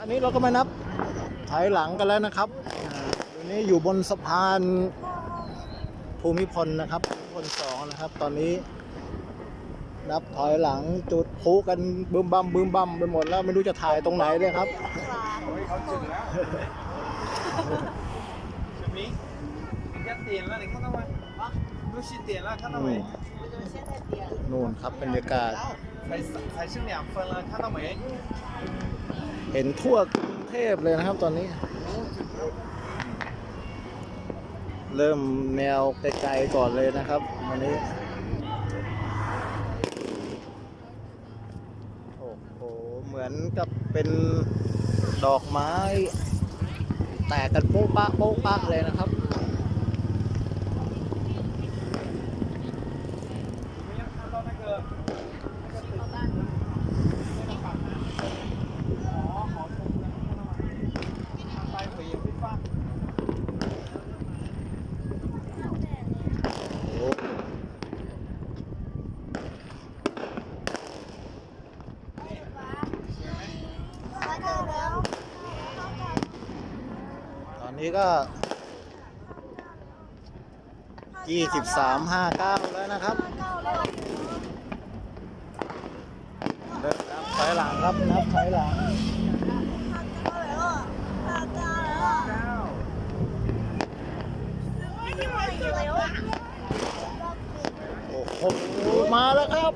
อันนี้เราก็มานับถอยหลังกันแล้วนะครับอันนี้อยู่บนสะพานภูมิพลนะครับภูมิพลสองนะครับ ตอนนี้ นับถอยหลังจุดพูกันบึมบัมบึมบัมไปหมดแล้วไม่รู้จะถ่ายตรงไหนเลยครับนู่นครับบรรยากาศ 才才剩两分了，看到没？ เห็นทั่วกรุงเทพเลยนะครับตอนนี้ เริ่มแนวไกลๆก่อนเลยนะครับวันนี้ โอ้โห เหมือนกับเป็นดอกไม้ แตกกันโป๊ะปะโป๊ะปะเลยนะครับ นี้ก็23 59แล้วนะครับเริ่มนับถอยหลังครับนับถอยหลังโอ้โหมาแล้วครับ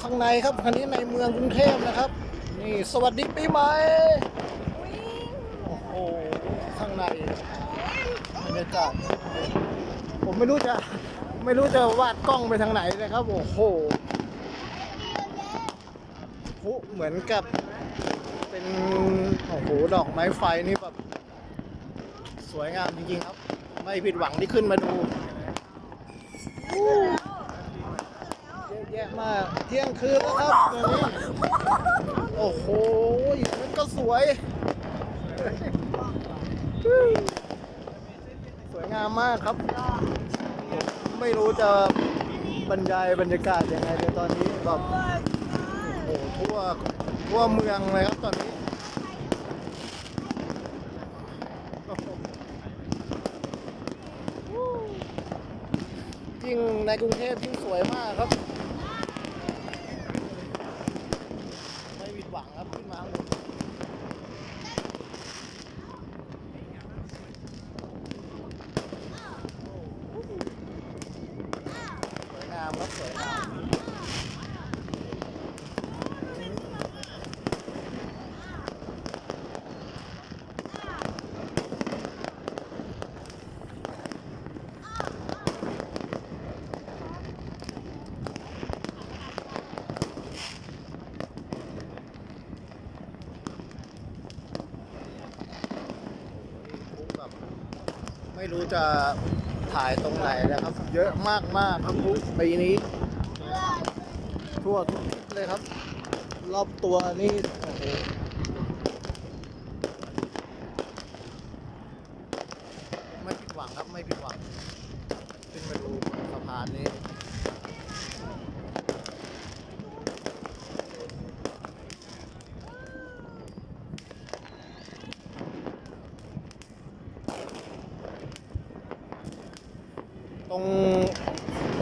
ข้างในครับคันนี้ในเมืองกรุงเทพนะครับ นี่สวัสดีปีใหม่ ข้างในบรรยากาศผมไม่รู้จะไม่รู้จะวาดกล้องไปทางไหนเลยครับ โอ้โหพุเหมือนกับเป็นโอ้โหดอกไม้ไฟนี่แบบ สวยงามจริงๆครับ ไม่ผิดหวังที่ขึ้นมาดูเยอะแยะมากเที่ยงคืนแล้วครับตอนนี้โอ้โหมันก็สวย สวยงามมากครับ ไม่รู้จะบรรยายบรรยากาศยังไงเลยตอนนี้แบบโอ้โหทั่วทั่วเมืองเลยครับตอนนี้ยิ่งในกรุงเทพยิ่งสวยมากครับ ไม่ผิดหวังครับขึ้นมาข้างบนสวยงามครับสวยงามไม่รู้จะ ถ่ายตรงไหนนะครับ เยอะมากมากครับทุกปีนี้ ทั่วทุกทิศเลยครับ รอบตัวนี่โอ้โหไม่ผิดหวังครับไม่ผิดหวัง ขึ้นไปดูสะพานนี้ รง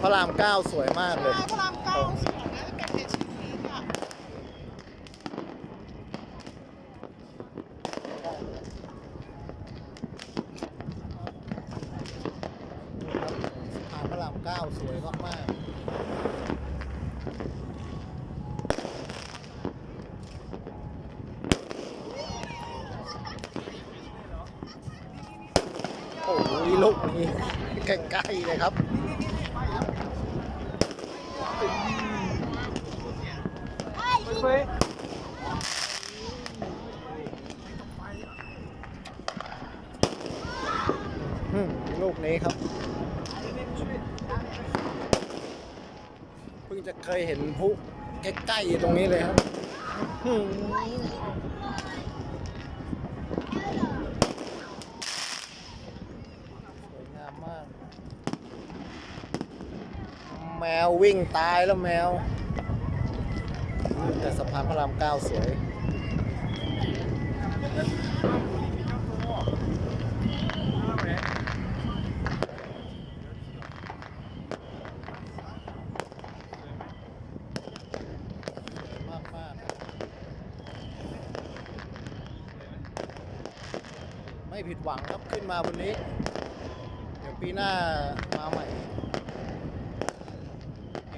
พระรามเก้าสวยมากเลย พระรามเก้าสวยนะเป็นในชีวิตอะสะพานพระรามเก้าสวยมากๆโอ้ยลูกนี้ ใกล้ๆเลยครับ飞飞。อืมลูกนี้ครับ เพิ่งจะเคยเห็นพลุใกล้ๆตรงนี้เลยครับอืมสวยงามมาก แม ววิ่งตายแล้วแมวแต่สะพานพระรามเก้าสวยไม่ผิดหวังครับขึ้นมาวันนี้ เดี๋ยวปีหน้ามาใหม่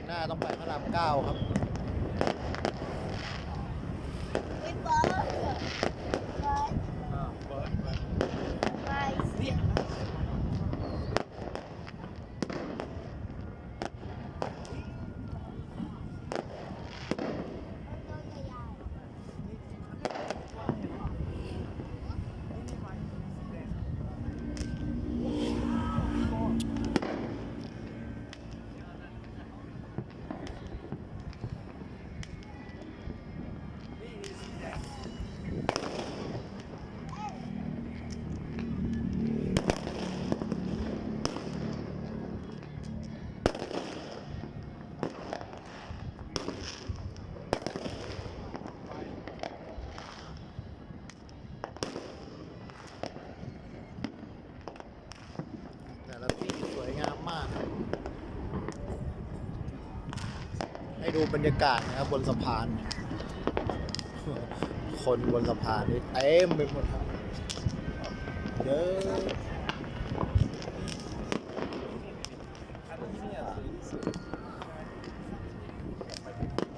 หน้าต้องไปพระรามเก้าครับ ไม่เบิร์ดเบิร์ด อ่าเบิร์ดเบิร์ด ไม่เสียงแต่ละที่สวยงามมากครับให้ ดูบรรยากาศนะครับบนสะพาน คนบนสะพานนี่เต็มไปหมดครับเยอะ อันนี้เนี่ยสวยที่สุด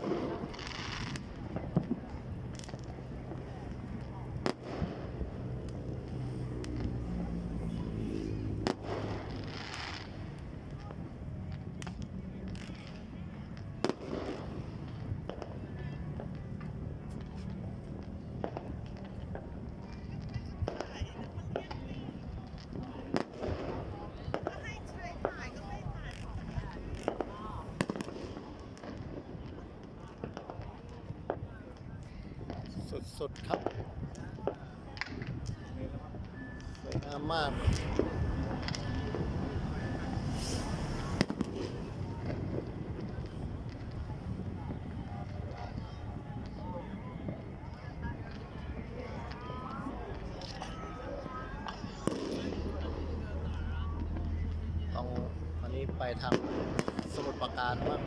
ให้ใช้ถ่ายก็ไม่ถ่าย สุดครับสวยงามมากต้องอันนี้ไปทางสมุทรปราการบ้าง